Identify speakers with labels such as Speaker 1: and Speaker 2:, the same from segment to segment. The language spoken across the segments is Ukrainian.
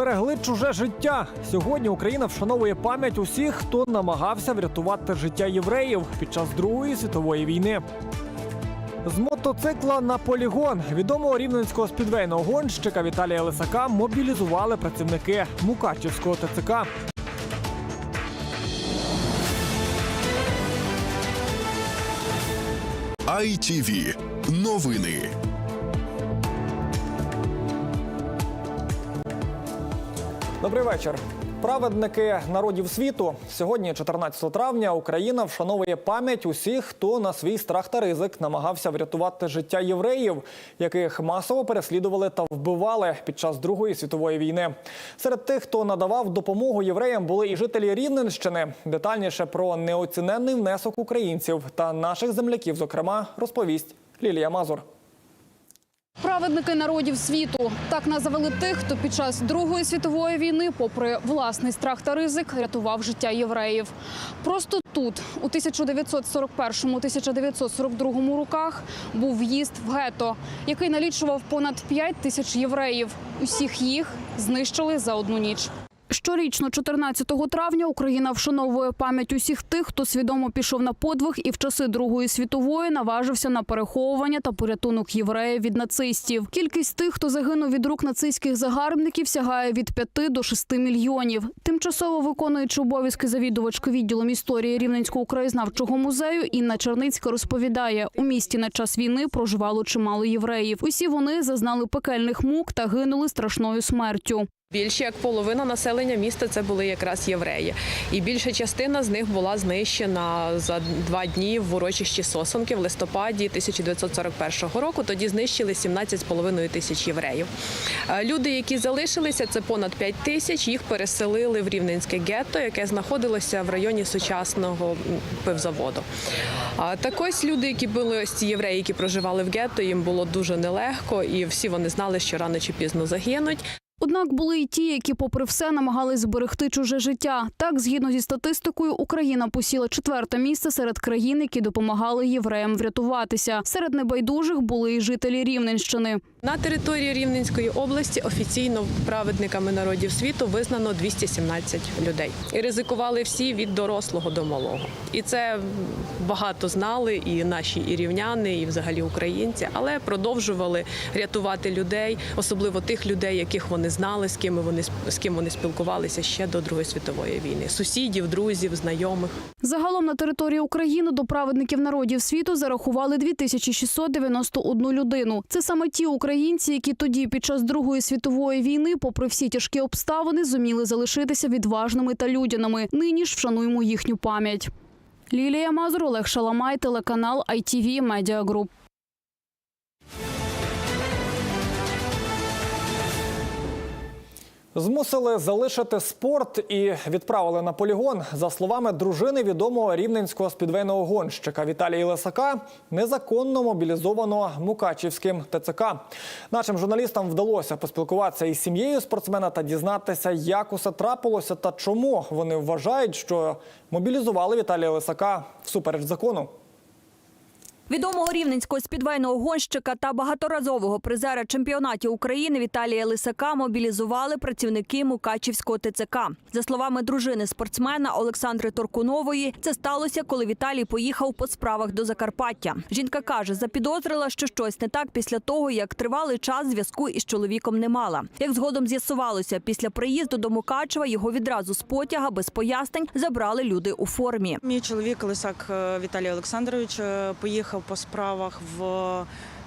Speaker 1: Зберегли чуже життя. Сьогодні Україна вшановує пам'ять усіх, хто намагався врятувати життя євреїв під час Другої світової війни. З мотоцикла на полігон відомого рівненського спідвейного гонщика Віталія Лисака мобілізували працівники Мукачівського ТЦК.
Speaker 2: ITV. Новини.
Speaker 1: Добрий вечір. Праведники народів світу. Сьогодні, 14 травня, Україна вшановує пам'ять усіх, хто на свій страх та ризик намагався врятувати життя євреїв, яких масово переслідували та вбивали під час Другої світової війни. Серед тих, хто надавав допомогу євреям, були і жителі Рівненщини. Детальніше про неоціненний внесок українців та наших земляків, зокрема, розповість Лілія Мазур.
Speaker 3: Праведники народів світу так назвали тих, хто під час Другої світової війни, попри власний страх та ризик, рятував життя євреїв. Просто тут, у 1941-1942 роках, був в'їзд в гето, який налічував понад 5 тисяч євреїв. Усіх їх знищили за одну ніч. Щорічно, 14 травня, Україна вшановує пам'ять усіх тих, хто свідомо пішов на подвиг і в часи Другої світової наважився на переховування та порятунок євреїв від нацистів. Кількість тих, хто загинув від рук нацистських загарбників, сягає від 5 до 6 мільйонів. Тимчасово виконуючи обов'язки завідувачки відділом історії Рівненського краєзнавчого музею, Інна Черницька розповідає, у місті на час війни проживало чимало євреїв. Усі вони зазнали пекельних мук та гинули страшною смертю.
Speaker 4: Більше як половина населення міста це були якраз євреї, і більша частина з них була знищена за два дні в урочищі Сосонки в листопаді 1941 року. Тоді знищили 17,5 тисяч євреїв. Е, Люди, які залишилися, це понад 5 тисяч. Їх переселили в Рівненське гетто, яке знаходилося в районі сучасного пивзаводу. Так ось люди, які були ось ці євреї, які проживали в гетто, їм було дуже нелегко, і всі вони знали, що рано чи пізно загинуть.
Speaker 3: Однак були й ті, які, попри все, намагались зберегти чуже життя. Так, згідно зі статистикою, Україна посіла четверте місце серед країн, які допомагали євреям врятуватися. Серед небайдужих були і жителі Рівненщини.
Speaker 4: На території Рівненської області офіційно праведниками народів світу визнано 217 людей. І ризикували всі від дорослого до малого. І це багато знали, і наші і рівняни, і взагалі українці, але продовжували рятувати людей, особливо тих людей, яких вони знали, з ким вони з ким вони спілкувалися ще до Другої світової війни. Сусідів, друзів, знайомих.
Speaker 3: Загалом на території України до праведників народів світу зарахували 2691 людину. Це саме ті українці, які тоді, під час Другої світової війни, попри всі тяжкі обставини, зуміли залишитися відважними та людяними. Нині ж вшануємо їхню пам'ять. Лілія Мазур, Олег Шаламай, телеканал ITV Media Group.
Speaker 1: Змусили залишити спорт і відправили на полігон. За словами дружини відомого рівненського спідвейного гонщика Віталія Лисака, незаконно мобілізовано Мукачівським ТЦК. Нашим журналістам вдалося поспілкуватися із сім'єю спортсмена та дізнатися, як усе трапилося та чому вони вважають, що мобілізували Віталія Лисака всупереч закону.
Speaker 5: Відомого рівненського спідвейного гонщика та багаторазового призера чемпіонатів України Віталія Лисака мобілізували працівники Мукачівського ТЦК. За словами дружини спортсмена Олександри Торкунової, це сталося, коли Віталій поїхав по справах до Закарпаття. Жінка каже, запідозрила, що щось не так після того, як тривалий час зв'язку із чоловіком не мала. Як згодом з'ясувалося, після приїзду до Мукачева його відразу з потяга без пояснень забрали люди у формі.
Speaker 6: Мій чоловік Лисак е, Віталій Олександрович е, по справах в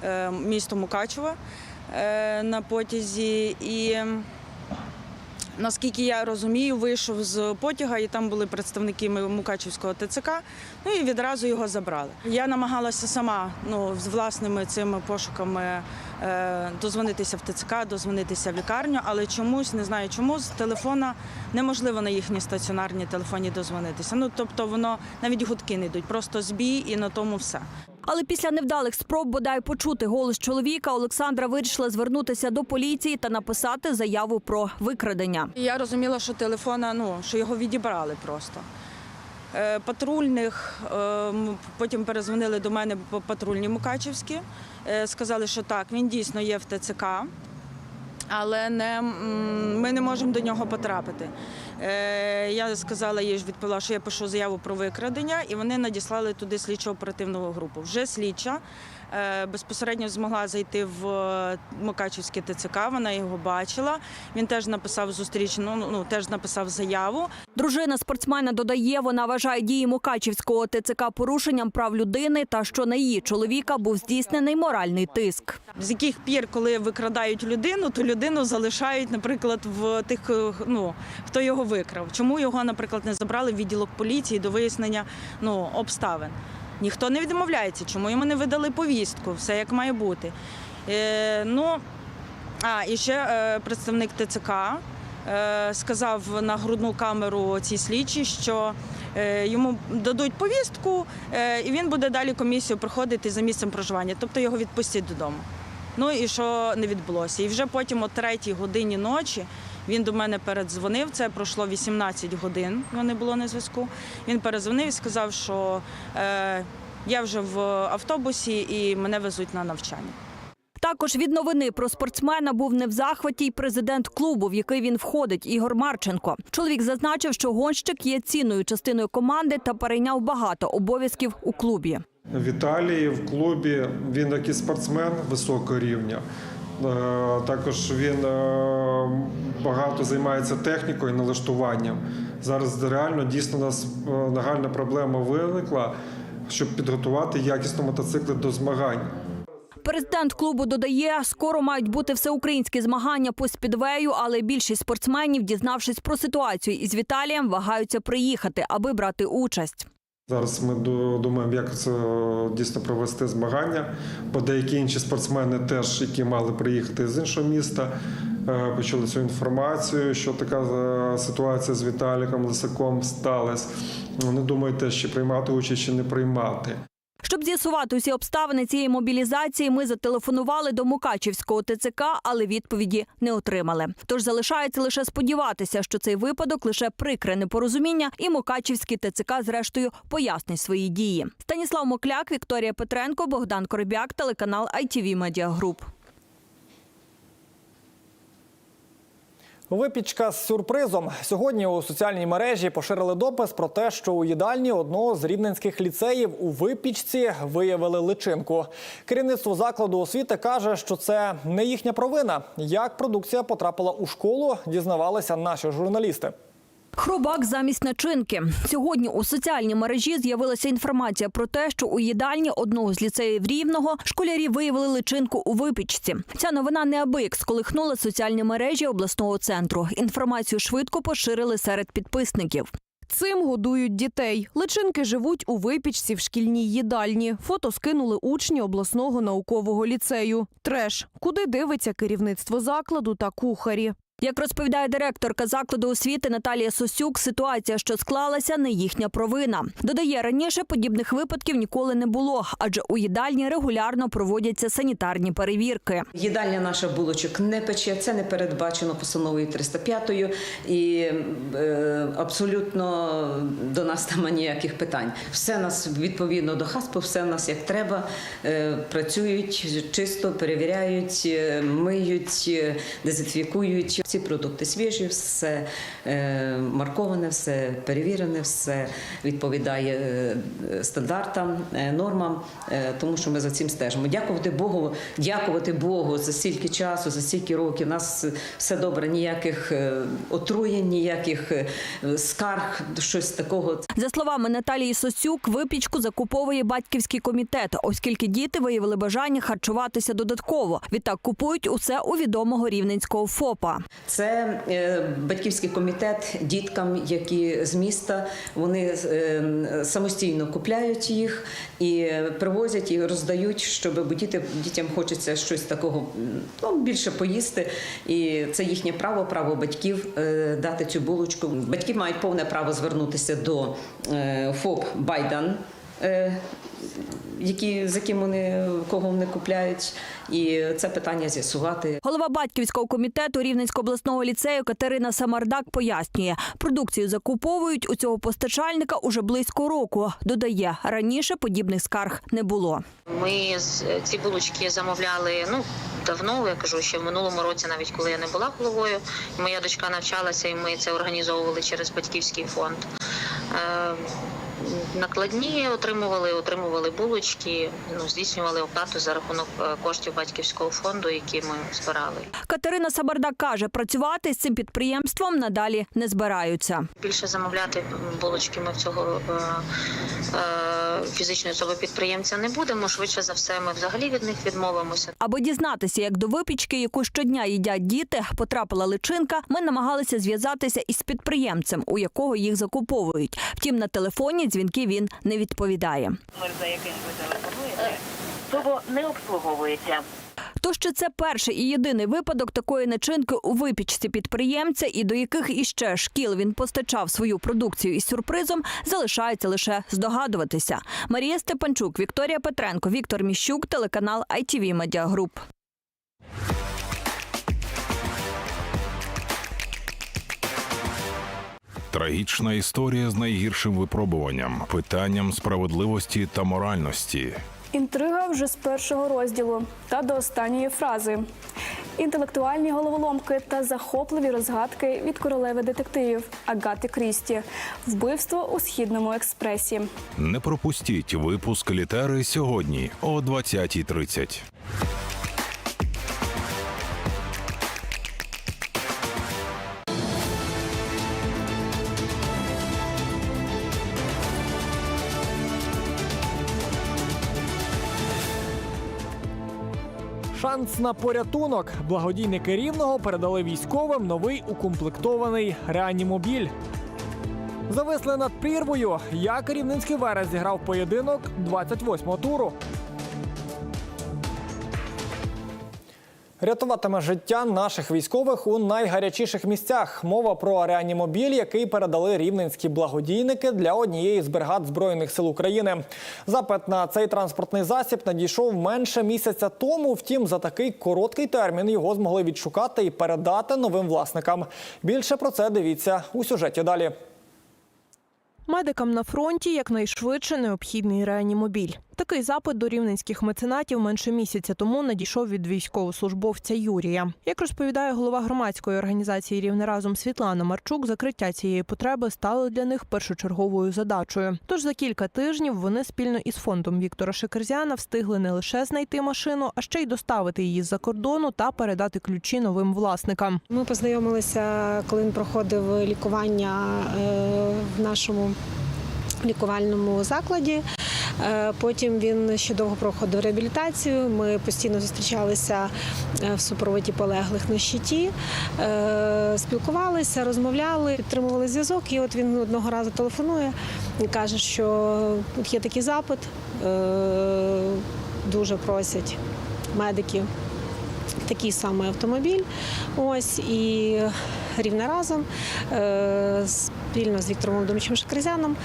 Speaker 6: е, місто Мукачево е, на потязі і. Наскільки я розумію, вийшов з потяга, і там були представники Мукачівського ТЦК. Ну і відразу його забрали. Я намагалася сама ну, з власними цими пошуками е, дозвонитися в ТЦК, дозвонитися в лікарню, але чомусь не знаю, чому з телефона неможливо на їхні стаціонарні телефоні дозвонитися. Ну тобто воно навіть гудки не йдуть, просто збій і на тому все.
Speaker 5: Але після невдалих спроб бодай почути голос чоловіка, Олександра вирішила звернутися до поліції та написати заяву про викрадення.
Speaker 6: Я розуміла, що телефона, ну що його відібрали просто. Е, Патрульних е, потім перезвонили до мене патрульні Мукачівські. е, Сказали, що так, він дійсно є в ТЦК. але не, ми не можемо до нього потрапити. Е, я сказала їй, відповіла, що я пишу заяву про викрадення, і вони надіслали туди слідчо-оперативну групу. Вже слідча безпосередньо змогла зайти в е, Мукачівське ТЦК, вона його бачила. Він теж написав зустрічну, ну, ну теж написав заяву.
Speaker 5: Дружина спортсмена додає, вона вважає дії Мукачівського ТЦК порушенням прав людини та що на її чоловіка був здійснений моральний тиск.
Speaker 6: З яких пір, коли викрадають людину, то людину залишають, наприклад, в тих, е, ну хто його викрав. Чому його, наприклад, не забрали в відділок поліції до вияснення ну, обставин? Ніхто не відмовляється, чому йому не видали повістку, все як має бути. Е, ну, а, і ще е, представник ТЦК е, сказав на грудну камеру цій слідчій, що е, йому дадуть повістку, е, і він буде далі комісію проходити за місцем проживання, тобто його відпустять додому. Ну і що не відбулося. І вже потім о третій годині ночі він до мене передзвонив. Це пройшло 18 годин, його не було на зв'язку. Він передзвонив і сказав, що е, я вже в автобусі і мене везуть на навчання.
Speaker 5: Також від новини про спортсмена був не в захваті й президент клубу, в який він входить, Ігор Марченко. Чоловік зазначив, що гонщик є цінною частиною команди та перейняв багато обов'язків у клубі.
Speaker 7: В Італії в клубі він як і спортсмен високого рівня. Е, Також він е, багато займається технікою налаштуванням. Зараз реально дійсно у нас е, нагальна проблема виникла, щоб підготувати якісно мотоцикли до змагань.
Speaker 5: Президент клубу додає, скоро мають бути всеукраїнські змагання по спідвею, але більшість спортсменів, дізнавшись про ситуацію із Віталієм, вагаються приїхати, аби брати участь.
Speaker 7: Зараз ми ду- думаємо, як це дійсно провести змагання. Бо деякі інші спортсмени, теж які мали приїхати з іншого міста, е, почули цю інформацію, що така е, ситуація з Віталіком Лисаком сталася. Вони думають теж, чи приймати участь, чи не приймати.
Speaker 5: Щоб з'ясувати усі обставини цієї мобілізації, ми зателефонували до Мукачівського ТЦК, але відповіді не отримали. Тож залишається лише сподіватися, що цей випадок лише прикре непорозуміння, і Мукачівський ТЦК зрештою пояснить свої дії. Станіслав Мокляк, Вікторія Петренко, Богдан Коробяк, телеканал ITV Media Group.
Speaker 1: Випічка з сюрпризом. Сьогодні у соціальній мережі поширили допис про те, що у їдальні одного з рівненських ліцеїв у випічці виявили личинку. Керівництво закладу освіти каже, що це не їхня провина. Як продукція потрапила у школу, дізнавалися наші журналісти.
Speaker 5: Хробак замість начинки. Сьогодні у соціальній мережі з'явилася інформація про те, що у їдальні одного з ліцеїв рівного школярі виявили личинку у випічці. Ця новина неабияк сколихнула соціальні мережі обласного центру. Інформацію швидко поширили серед підписників.
Speaker 8: Цим годують дітей. Личинки живуть у випічці в шкільній їдальні. Фото скинули учні обласного наукового ліцею. Треш, куди дивиться керівництво закладу та кухарі.
Speaker 5: Як розповідає директорка закладу освіти Наталія Сосюк, ситуація, що склалася, не їхня провина. Додає, раніше подібних випадків ніколи не було, адже у їдальні регулярно проводяться санітарні перевірки.
Speaker 9: Їдальня наша булочок не пече, це не передбачено постановою 305 і е, абсолютно до нас там ніяких питань. Все нас відповідно до ХАСПу, все нас як треба. Е, працюють чисто, перевіряють, е, миють, е, дезінфікують. Всі продукти свіжі, все е, марковане, все перевірене, все відповідає е, стандартам, е, нормам, тому що ми за цим стежимо. Дякувати Богу, дякувати Богу за стільки часу, за стільки років. У нас все добре, ніяких отруєнь, ніяких скарг, щось такого.
Speaker 5: За словами Наталії Сосюк, випічку закуповує батьківський комітет, оскільки діти виявили бажання харчуватися додатково. Відтак купують усе у відомого рівненського ФОПа.
Speaker 9: Це е, батьківський комітет діткам, які з міста вони е, самостійно купляють їх і привозять і роздають, щоб діти дітям хочеться щось такого ну, більше поїсти. І це їхнє право, право батьків е, дати цю булочку. Батьки мають повне право звернутися до ФОП Байдан. Е, Які з яким вони кого вони купляють, і це питання з'ясувати.
Speaker 5: Голова батьківського комітету Рівненського обласного ліцею Катерина Самардак пояснює, продукцію закуповують у цього постачальника уже близько року. Додає, раніше подібних скарг не було.
Speaker 10: Ми ці булочки замовляли ну давно. Я кажу, ще в минулому році, навіть коли я не була головою, моя дочка навчалася, і ми це організовували через батьківський фонд. Накладні отримували, отримували булочки, ну здійснювали оплату за рахунок е, коштів батьківського фонду, які ми збирали.
Speaker 5: Катерина Сабардак каже, працювати з цим підприємством надалі не збираються.
Speaker 10: Більше замовляти булочки ми в цього е, е, фізичної особи підприємця не будемо. Швидше за все, ми взагалі від них відмовимося.
Speaker 5: Аби дізнатися, як до випічки, яку щодня їдять діти, потрапила личинка, ми намагалися зв'язатися із підприємцем, у якого їх закуповують. Втім, на телефоні дзвінки він не відповідає.
Speaker 11: номер, за яким ви телефонуєте, того не обслуговується.
Speaker 5: Тож чи це перший і єдиний випадок такої начинки у випічці підприємця, і до яких іще шкіл він постачав свою продукцію із сюрпризом, залишається лише здогадуватися. Марія Степанчук, Вікторія Петренко, Віктор Міщук, телеканал ITV Media Group.
Speaker 12: Трагічна історія з найгіршим випробуванням, питанням справедливості та моральності.
Speaker 13: Інтрига вже з першого розділу та до останньої фрази. Інтелектуальні головоломки та захопливі розгадки від королеви детективів Агати Крісті. Вбивство у східному експресі.
Speaker 12: Не пропустіть випуск літери сьогодні о 20.30.
Speaker 1: Шанс на порятунок. Благодійники рівного передали військовим новий укомплектований реанімобіль. Зависли над прірвою. Як рівненський верес зіграв поєдинок 28-го туру. Рятуватиме життя наших військових у найгарячіших місцях. Мова про реанімобіль, який передали рівненські благодійники для однієї з бригад збройних сил України. Запит на цей транспортний засіб надійшов менше місяця тому. Втім, за такий короткий термін його змогли відшукати і передати новим власникам. Більше про це дивіться у сюжеті далі.
Speaker 8: Медикам на фронті якнайшвидше необхідний реанімобіль. Такий запит до рівненських меценатів менше місяця тому надійшов від військовослужбовця Юрія. Як розповідає голова громадської організації Рівне разом Світлана Марчук, закриття цієї потреби стало для них першочерговою задачею. Тож за кілька тижнів вони спільно із фондом Віктора Шекерзяна встигли не лише знайти машину, а ще й доставити її з-за кордону та передати ключі новим власникам.
Speaker 13: Ми познайомилися, коли він проходив лікування е, в нашому лікувальному закладі. Е, Потім він ще довго проходив реабілітацію. Ми постійно зустрічалися е, в супроводі полеглих на щиті, е, спілкувалися, розмовляли, підтримували зв'язок. І от він одного разу телефонує і каже, що от є такий запит, дуже просять медиків такий самий автомобіль. Ось і рівне разом е, спільно з Віктором Володимировичем Шакризяном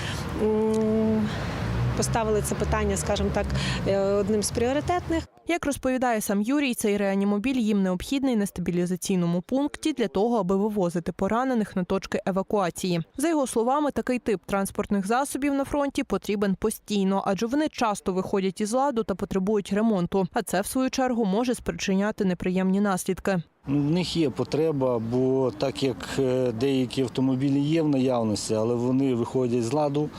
Speaker 13: поставили це питання, скажімо так, е, одним з пріоритетних.
Speaker 8: Як розповідає сам Юрій, цей реанімобіль їм необхідний на стабілізаційному пункті для того, аби вивозити поранених на точки евакуації. За його словами, такий тип транспортних засобів на фронті потрібен постійно, адже вони часто виходять із ладу та потребують ремонту. А це в свою чергу може спричиняти неприємні наслідки.
Speaker 14: Ну, в них є потреба, бо так як е, деякі автомобілі є в наявності, але вони виходять з ладу,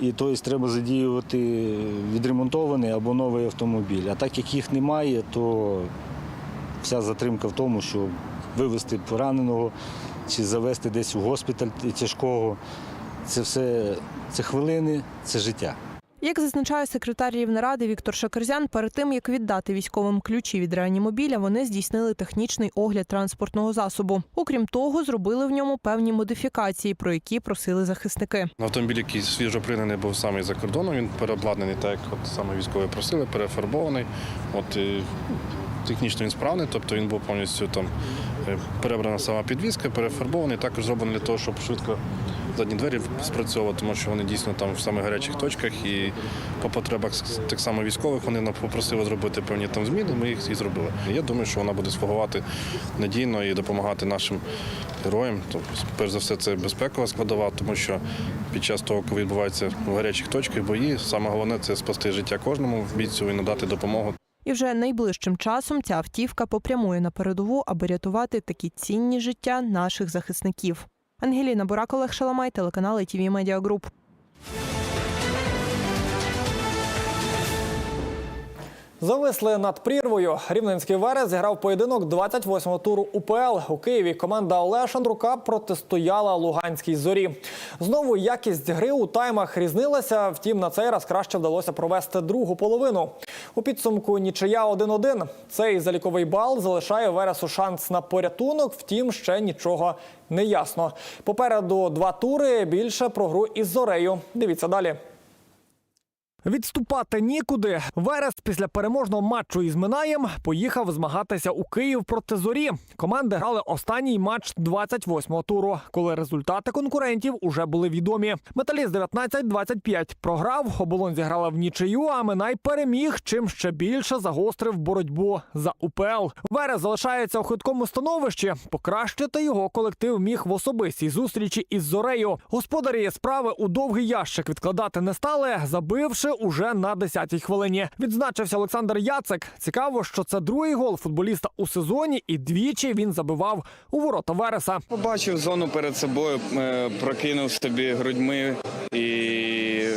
Speaker 14: і тобто треба задіювати відремонтований або новий автомобіль. А так як їх немає, то вся затримка в тому, що вивезти пораненого чи завести десь у госпіталь тяжкого. Це все це хвилини, це життя.
Speaker 8: Як зазначає секретар Рівнеради Віктор Шакерзян, перед тим як віддати військовим ключі від реанімобіля, вони здійснили технічний огляд транспортного засобу. Окрім того, зробили в ньому певні модифікації, про які просили захисники.
Speaker 15: Автомобіль, який свіжо пригнаний був саме за кордону, він переобладнаний так, як от саме військові просили, перефарбований. От, і технічно він справний, тобто він був повністю там е, перебрана сама підвізка, перефарбований, також зроблений для того, щоб швидко задні двері спрацьовувати, тому що вони дійсно там в самих гарячих точках і по потребах так само військових вони нам попросили зробити певні там зміни, ми їх і зробили. Я думаю, що вона буде слугувати надійно і допомагати нашим героям. Тобто, перш за все, це безпекова складова, тому що під час того, коли відбуваються в гарячих точках бої, саме головне це спасти життя кожному бійцю і надати допомогу.
Speaker 8: І вже найближчим часом ця автівка попрямує на передову, аби рятувати такі цінні життя наших захисників. Ангеліна Бурак, Олег Шаламай, телеканал ITV Group.
Speaker 1: Зависли над прірвою. Рівненський Верес зіграв поєдинок 28-го туру УПЛ. У Києві команда Олега Шандрука протистояла Луганській зорі. Знову якість гри у таймах різнилася. Втім, на цей раз краще вдалося провести другу половину. У підсумку нічия 1-1. Цей заліковий бал залишає Вересу шанс на порятунок. Втім, ще нічого не ясно. Попереду два тури. Більше про гру із зорею. Дивіться далі. Відступати нікуди. Верес після переможного матчу із Минаєм поїхав змагатися у Київ проти зорі. Команди грали останній матч 28-го туру, коли результати конкурентів уже були відомі. Металіст 19-25 програв. Оболонь зіграла в нічию, а Минай переміг, чим ще більше загострив боротьбу за УПЛ. Верес залишається у хиткому становищі. Покращити його колектив міг в особистій зустрічі із зорею. Господарі справи у довгий ящик відкладати не стали, забивши уже на 10-й хвилині. Відзначився Олександр Яцек. Цікаво, що це другий гол футболіста у сезоні, і двічі він забивав у ворота Вереса.
Speaker 16: Побачив зону перед собою, е, прокинув собі грудьми і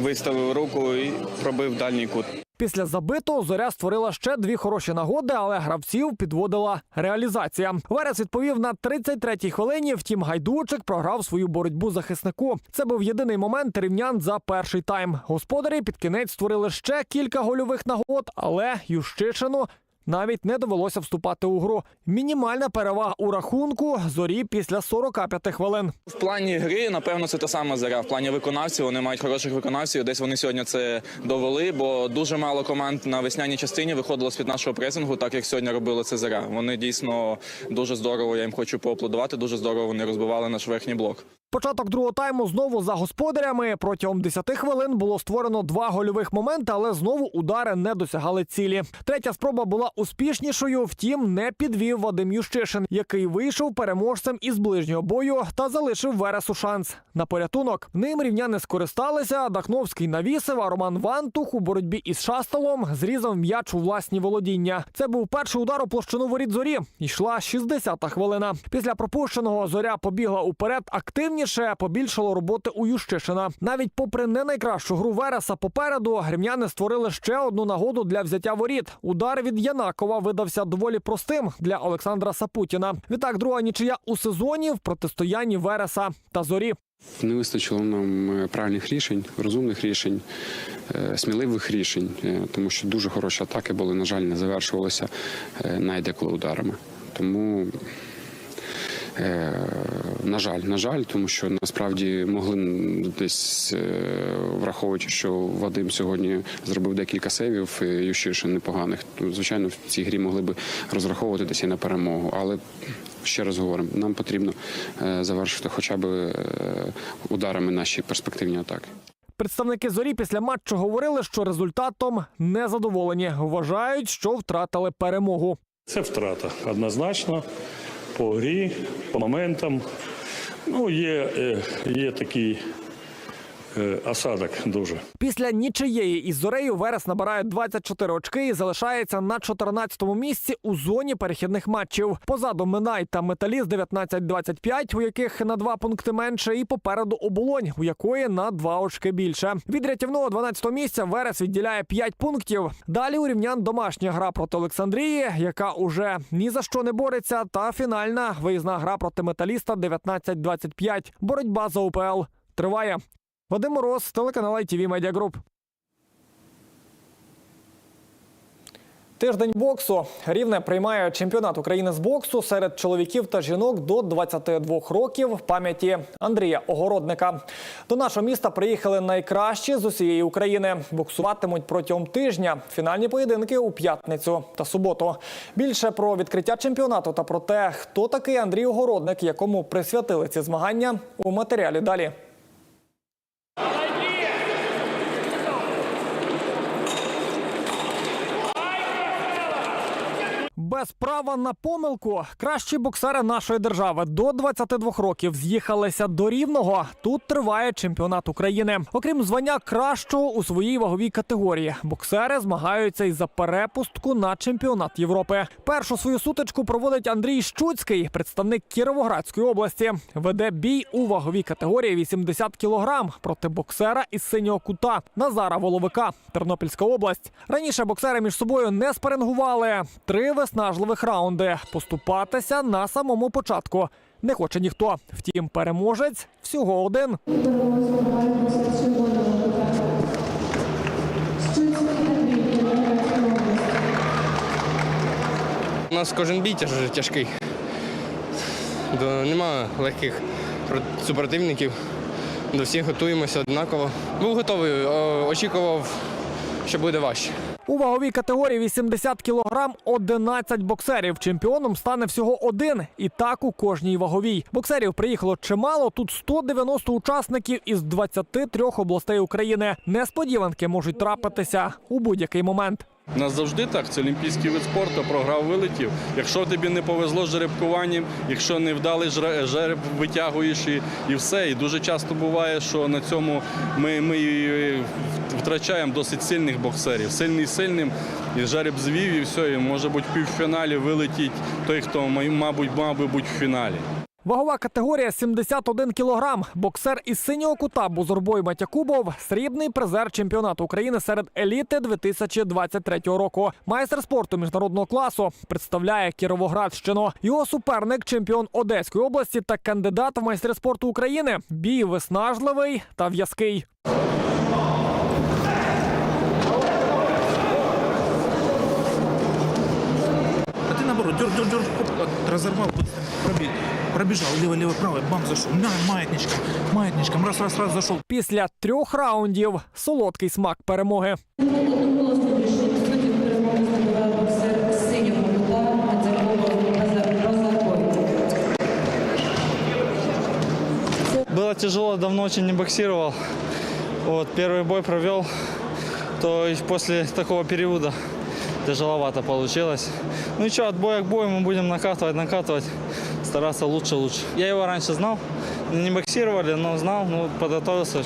Speaker 16: виставив руку і пробив дальній кут.
Speaker 1: Після забитого зоря створила ще дві хороші нагоди, але гравців підводила реалізація. Верес відповів на 33-й хвилині. Втім, гайдучик програв свою боротьбу захиснику. Це був єдиний момент рівнян за перший тайм. Господарі під кінець створили ще кілька гольових нагод, але Ющишину навіть не довелося вступати у гру. Мінімальна перевага у рахунку зорі після 45 хвилин.
Speaker 16: В плані гри, напевно, це та сама заря. В плані виконавців вони мають хороших виконавців. Десь вони сьогодні це довели, бо дуже мало команд на весняній частині виходило з під нашого пресингу, так як сьогодні робили це заря. Вони дійсно дуже здорово. Я їм хочу поаплодувати. Дуже здорово вони розбивали наш верхній блок.
Speaker 1: Початок другого тайму знову за господарями. Протягом 10 хвилин було створено два гольових моменти, але знову удари не досягали цілі. Третя спроба була успішнішою, втім не підвів Вадим Ющишин, який вийшов переможцем із ближнього бою та залишив Вересу шанс на порятунок. Ним рівняни скористалися. Дахновський навісив, а Роман Вантух у боротьбі із Шасталом зрізав м'яч у власні володіння. Це був перший удар у площину воріт зорі. Йшла 60-та хвилина. Після пропущеного зоря побігла уперед активніше. Побільшало роботи у Ющишина. Навіть попри не найкращу гру Вереса попереду, грімняни створили ще одну нагоду для взяття воріт. Удар від Янакова видався доволі простим для Олександра Сапутіна. Відтак, друга нічия у сезоні в протистоянні Вереса та зорі.
Speaker 17: Не вистачило нам е, правильних рішень, розумних рішень, е, сміливих рішень, е, тому що дуже хороші атаки були, на жаль, не завершувалися навіть ударами. Тому, на жаль, на жаль, тому що насправді могли десь, е, враховуючи, що Вадим сьогодні зробив декілька сейвів, і Ющишин непоганих, то, звичайно, в цій грі могли би розраховувати десь і на перемогу. Але ще раз говоримо, нам потрібно е, завершити хоча б е, ударами наші перспективні атаки.
Speaker 1: Представники зорі після матчу говорили, що результатом не задоволені. Вважають, що втратили перемогу.
Speaker 18: Це втрата однозначно по грі, по моментам. Ну, є, е, є такий осадок дуже.
Speaker 1: Після нічиєї із зорею Верес набирає 24 очки і залишається на 14-му місці у зоні перехідних матчів. Позаду Минай та Металіст 19-25, у яких на два пункти менше, і попереду оболонь, у якої на два очки більше. Від рятівного 12-го місця Верес відділяє 5 пунктів. Далі у рівнян домашня гра проти Олександрії, яка уже ні за що не бореться. Та фінальна виїзна гра проти металіста 19-25. Боротьба за УПЛ триває. Вадим Мороз, телеканал ITV Media Group. Тиждень боксу. Рівне приймає чемпіонат України з боксу серед чоловіків та жінок до 22 років в пам'яті Андрія Огородника. До нашого міста приїхали найкращі з усієї України. Боксуватимуть протягом тижня. Фінальні поєдинки у п'ятницю та суботу. Більше про відкриття чемпіонату та про те, хто такий Андрій Огородник, якому присвятили ці змагання у матеріалі далі. Без права на помилку. Кращі боксери нашої держави до 22 років з'їхалися до рівного. Тут триває чемпіонат України. Окрім звання кращого у своїй ваговій категорії, боксери змагаються й за перепустку на чемпіонат Європи. Першу свою сутичку проводить Андрій Щуцький, представник Кіровоградської області. Веде бій у ваговій категорії 80 кілограм проти боксера із синього кута Назара Воловика, Тернопільська область. Раніше боксери між собою не спарингували. Три виснажливих раунди. Поступатися на самому початку не хоче ніхто. Втім, переможець всього один.
Speaker 19: У нас кожен бій тяж- тяжкий. Немає легких супротивників. До всіх готуємося однаково. Був готовий, очікував, що буде важче.
Speaker 1: У ваговій категорії 80 кілограм 11 боксерів. Чемпіоном стане всього один. І так у кожній ваговій. Боксерів приїхало чимало. Тут 190 учасників із 23 областей України. Несподіванки можуть трапитися у будь-який момент.
Speaker 20: Нас завжди так, це олімпійський вид спорту, програв, вилетів. Якщо тобі не повезло з жеребкуванням, якщо не вдалий жереб витягуєш і, і все. І дуже часто буває, що на цьому ми, ми втрачаємо досить сильних боксерів. Сильний сильним, і жереб звів, і все, і може бути в півфіналі вилетіть той, хто мабуть, бути в фіналі.
Speaker 1: Вагова категорія 71 кілограм. Боксер із синього кута Бузурбой Матякубов – срібний призер чемпіонату України серед еліти 2023 року. Майстер спорту міжнародного класу представляє Кіровоградщину. Його суперник – чемпіон Одеської області та кандидат в майстри спорту України. Бій виснажливий та в'язкий.
Speaker 21: Ты наоборот, хоп, вот, разорвал, вот, пробег, пробежал, лево, лево, правый, бам, зашел, на, маятничком, маятничком, раз, раз, раз, зашел.
Speaker 1: Після трьох раундів солодкий смак перемоги.
Speaker 22: Было тяжело, давно очень не боксировал. Вот, первый бой провел, то есть после такого периода тяжеловато получилось. Ну и что, от боя к бою мы будем накатывать, накатывать, стараться лучше, лучше. Я его раньше знал, не боксировали, но знал, ну, подготовился,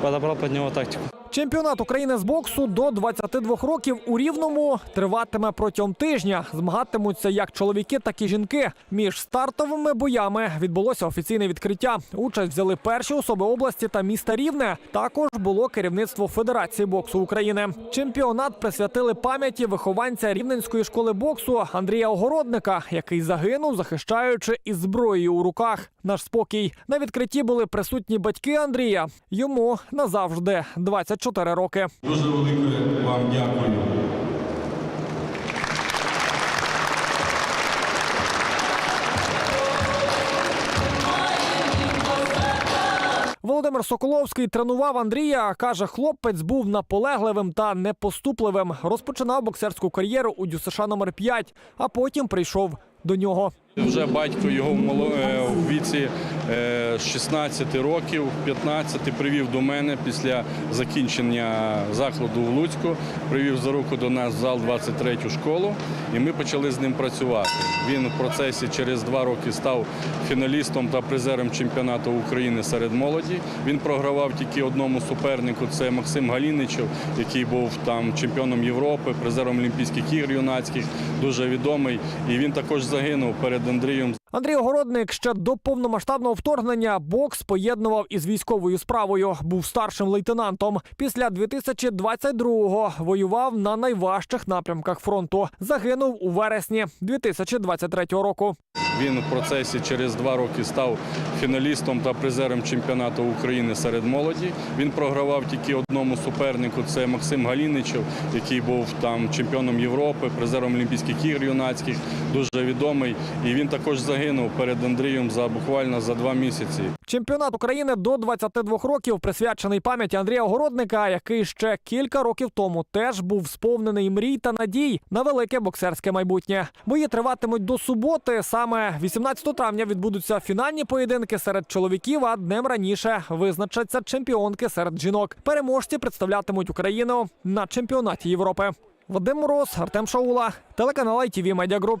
Speaker 22: подобрал под него тактику.
Speaker 1: Чемпіонат України з боксу до 22 років у Рівному триватиме протягом тижня. Змагатимуться як чоловіки, так і жінки. Між стартовими боями відбулося офіційне відкриття. Участь взяли перші особи області та міста Рівне. Також було керівництво Федерації боксу України. Чемпіонат присвятили пам'яті вихованця рівненської школи боксу Андрія Огородника, який загинув, захищаючи із зброєю у руках. Наш спокій на відкритті були присутні батьки Андрія. Йому назавжди 24 роки.
Speaker 20: Дуже велике вам дякую.
Speaker 1: Володимир Соколовський тренував Андрія. каже, хлопець був наполегливим та непоступливим. Розпочинав боксерську кар'єру у ДЮСШ номер 5 а потім прийшов до нього.
Speaker 20: Вже батько його в е, віці е, 16 років, 15 привів до мене після закінчення закладу в Луцьку. Привів за руку до нас в зал 23 школу, і ми почали з ним працювати. Він в процесі через два роки став фіналістом та призером чемпіонату України серед молоді. Він програвав тільки одному супернику. Це Максим Галіничев, який був там чемпіоном Європи, призером Олімпійських ігор юнацьких, дуже відомий. І він також загинув перед Андрієм
Speaker 1: Андрій Огородник ще до повномасштабного вторгнення бокс поєднував із військовою справою. Був старшим лейтенантом. Після 2022-го воював на найважчих напрямках фронту. Загинув у вересні 2023 року.
Speaker 20: Він в процесі через два роки став фіналістом та призером чемпіонату України серед молоді. Він програвав тільки одному супернику. Це Максим Галіничев, який був там чемпіоном Європи, призером Олімпійських ігор юнацьких, дуже відомий. І він також загинув перед Андрієм за буквально за два місяці.
Speaker 1: Чемпіонат України до 22 років присвячений пам'яті Андрія Огородника, який ще кілька років тому теж був сповнений мрій та надій на велике боксерське майбутнє. Бої триватимуть до суботи. Саме 18 травня відбудуться фінальні поєдинки серед чоловіків. А днем раніше визначаться чемпіонки серед жінок. Переможці представлятимуть Україну на чемпіонаті Європи. Вадим Мороз, Артем Шаула, телеканал ITV Media Group.